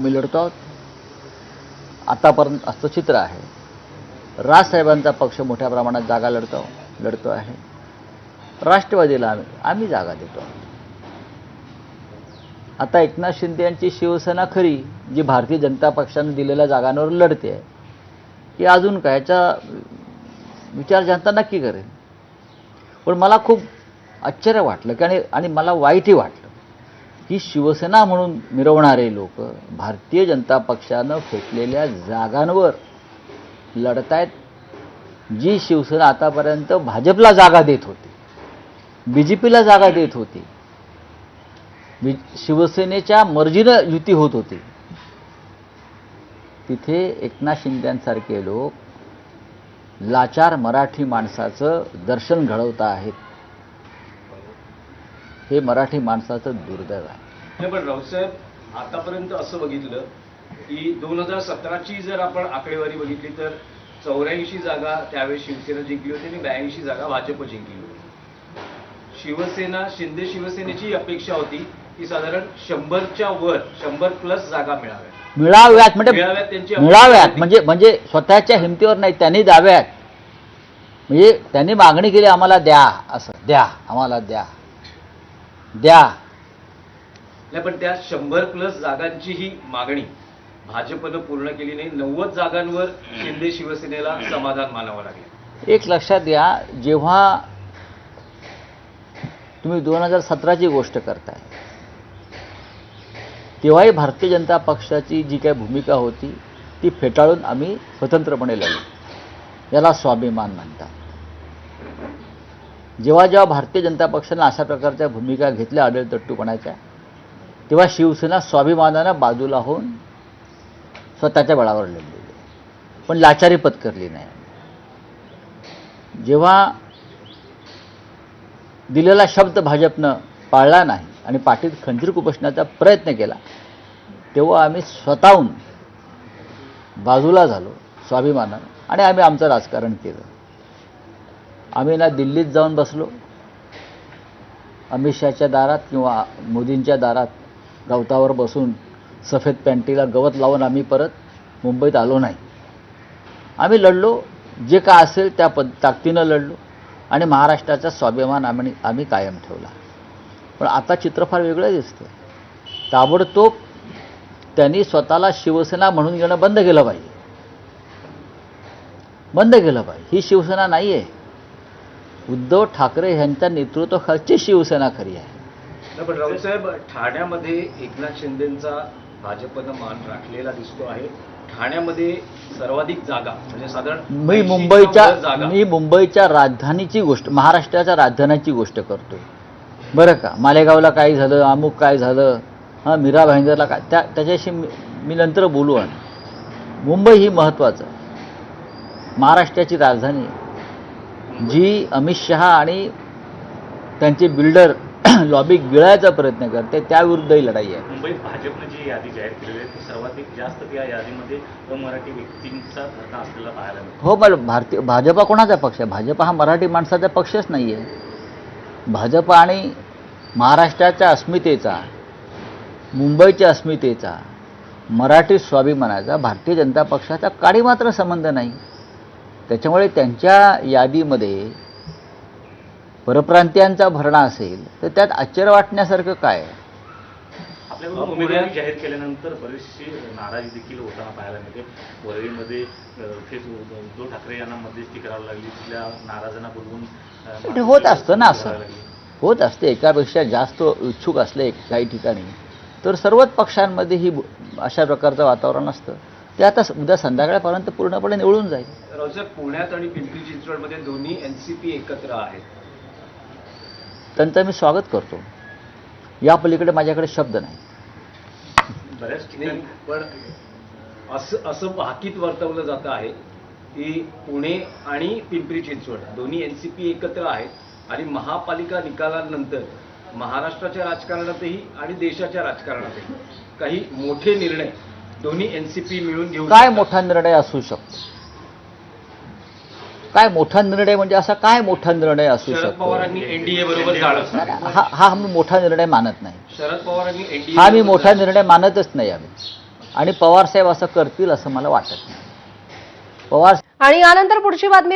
आम्ही लढतो आहोत आतापर्यंत असं चित्र आहे. राजसाहेबांचा पक्ष मोठ्या प्रमाणात जागा लढतो लढतो आहे. राष्ट्रवादीला आम्ही आम्ही जागा देतो. आता एकनाथ शिंदे यांची शिवसेना खरी जी भारतीय जनता पक्षाने दिलेल्या जागांवर लढते आहे की अजून काय? याचा विचार जनता नक्की करेल. पण मला खूप आश्चर्य वाटलं की आणि मला वाईटही वाटलं. ही शिवसेना म्हणून मिरवणारे लोक भारतीय जनता पक्षानं फेकलेल्या जागांवर लढतायत जी शिवसेना आतापर्यंत भाजपला जागा देत होती बी जे पीला जागा देत होती बी शिवसेनेच्या मर्जीनं युती होत होती. तिथे एकनाथ शिंद्यांसारखे लोक लाचार मराठी माणसाचं दर्शन घडवत आहेत. हे मराठी माणसाचं दुर्दैव आहे. पण राऊतसाहेब आतापर्यंत असं बघितलं की दोन हजार सतराची जर आपण आकडेवारी बघितली तर चौऱ्याऐंशी जागा त्यावेळेस शिवसेना जिंकली होती आणि ब्याऐंशी जागा भाजप जिंकली होती. शिवसेना शिंदे शिवसेनेची अपेक्षा होती की साधारण शंभरच्या वर शंभर प्लस जागा मिळाव्या मिळाव्यात म्हणजे मिळाव्यात मिळाव्यात म्हणजे म्हणजे स्वतःच्या हिमतीवर नाही त्यांनी द्याव्यात. म्हणजे त्यांनी मागणी केली आम्हाला द्या असं द्या आम्हाला द्या. द्या. नाही पण त्या शंभर प्लस जागांची ही मागणी भाजपनं पूर्ण केली नाही. नव्वद जागांवर शिंदे शिवसेनेला समाधान मानावं लागलं. एक लक्षात घ्या जेव्हा तुम्ही दोन हजार सतराची गोष्ट करताय तेव्हाही भारतीय जनता पक्षाची जी काही भूमिका होती ती फेटाळून आम्ही स्वतंत्रपणे लढलो. याला स्वाभिमान म्हणतात. जेव्हा जेव्हा भारतीय जनता पक्षानं अशा प्रकारच्या भूमिका घेतल्या आढळतट्टूपणाच्या तेव्हा शिवसेना स्वाभिमानानं बाजूला होऊन स्वतःच्या बळावर लढलेली पण लाचारी पत्करली नाही. जेव्हा दिलेला शब्द भाजपनं पाळला नाही आणि पाठीत खंजीर कुपसण्याचा प्रयत्न केला तेव्हा आम्ही स्वतःहून बाजूला झालो स्वाभिमानानं आणि आम्ही आमचं राजकारण केलं. आम्ही ना दिल्लीत जाऊन बसलो. अमित शहाच्या दारात किंवा मोदींच्या दारात गवतावर बसून सफेद पॅन्टीला गवत लावून आम्ही परत मुंबईत आलो नाही. आम्ही लढलो. जे का असेल त्या पद ताकदीनं लढलो. आणि महाराष्ट्राचा स्वाभिमान आम्ही आम्ही कायम ठेवला. पण आता चित्र फार वेगळं दिसतं ताबडतोब त्यांनी स्वतःला शिवसेना म्हणून घेणं बंद केलं पाहिजे. बंद केलं पाहिजे. ही शिवसेना नाही आहे उद्धव ठाकरे यांच्या नेतृत्वाखालची शिवसेना खरी आहे. पण राऊतसाहेब ठाण्यामध्ये एकनाथ शिंदेचा भाजपनं मान राखलेला दिसतो आहे. ठाण्यामध्ये सर्वाधिक जागा म्हणजे साधारण मी 80 च्या मुंबईच्या मी मुंबईच्या राजधानीची गोष्ट महाराष्ट्राच्या राजधानीची गोष्ट करतोय. बरं का? मालेगावला काय झालं? अमुक काय झालं? हां मीरा भाईंदरला काय? त्या त्याच्याशी मी मी नंतर बोलू आणि. मुंबई ही महत्त्वाचं. महाराष्ट्राची राजधानी. जी अमित शहा आणि त्यांचे बिल्डर लॉबी गिळायचा प्रयत्न करते त्याविरुद्ध ही लढाई आहे. मुंबईत भाजपने जी यादी जाहीर केलेली आहे ती सर्वाधिक जास्त त्या यादीमध्ये अमराठी व्यक्तींचा धर्ना असलेला पाहायला मिळतो. हो मला भारतीय भाजपा कोणाचा पक्ष आहे? भाजपा हा मराठी माणसाचा पक्षच नाही आहे भाजप आणि महाराष्ट्राच्या अस्मितेचा मुंबईच्या अस्मितेचा मराठी स्वाभिमानाचा भारतीय जनता पक्षाचा काडी मात्र संबंध नाही. त्याच्यामुळे त्यांच्या यादीमध्ये परप्रांतीयांचा भरणा असेल तर त्यात आश्चर्य वाटण्यासारखं काय? उमेदवारी जाहीर केल्यानंतर बरीचशी नाराजी देखील होताना पाहायला मिळते. वरळीमध्ये उद्धव ठाकरे यांना मध्यस्थी करावी लागली तिथल्या नाराजांना बोलवून होत असतं ना असं. होत असते एकापेक्षा जास्त इच्छुक असले काही ठिकाणी. तर सर्वच पक्षांमध्ये ही अशा प्रकारचं वातावरण असतं. ते आता स- उद्या संध्याकाळपर्यंत पूर्णपणे निवळून जाईल. पुण्यात आणि पिंपरी चिंचवडमध्ये दोन्ही एनसीपी एकत्र आहेत. त्यांचं मी स्वागत करतो. या पलीकडे माझ्याकडे शब्द नाही. बऱ्याच ठिकाणी पण असं असं भाकीत वर्तवलं जात आहे की पुणे आणि पिंपरी चिंचवड दोन्ही एनसीपी एकत्र आहेत आणि महापालिका निकालानंतर महाराष्ट्राच्या राजकारणातही आणि देशाच्या राजकारणातही काही मोठे निर्णय दोन्ही एनसीपी मिळून घेऊ काय. मोठा निर्णय असू शकतो? काय मोठा निर्णय म्हणजे असा काय मोठा निर्णय असू शरद शकतो? पवारांनी एनडीए बरोबर जाणं हा हा मी मोठा निर्णय मानत नाही. शरद पवारांनी एनडीए हा मी मोठा निर्णय मानतच नाही आम्ही. आणि पवारसाहेब असं करतील असं मला वाटत नाही. पवार आणि यानंतर पुढची बातमी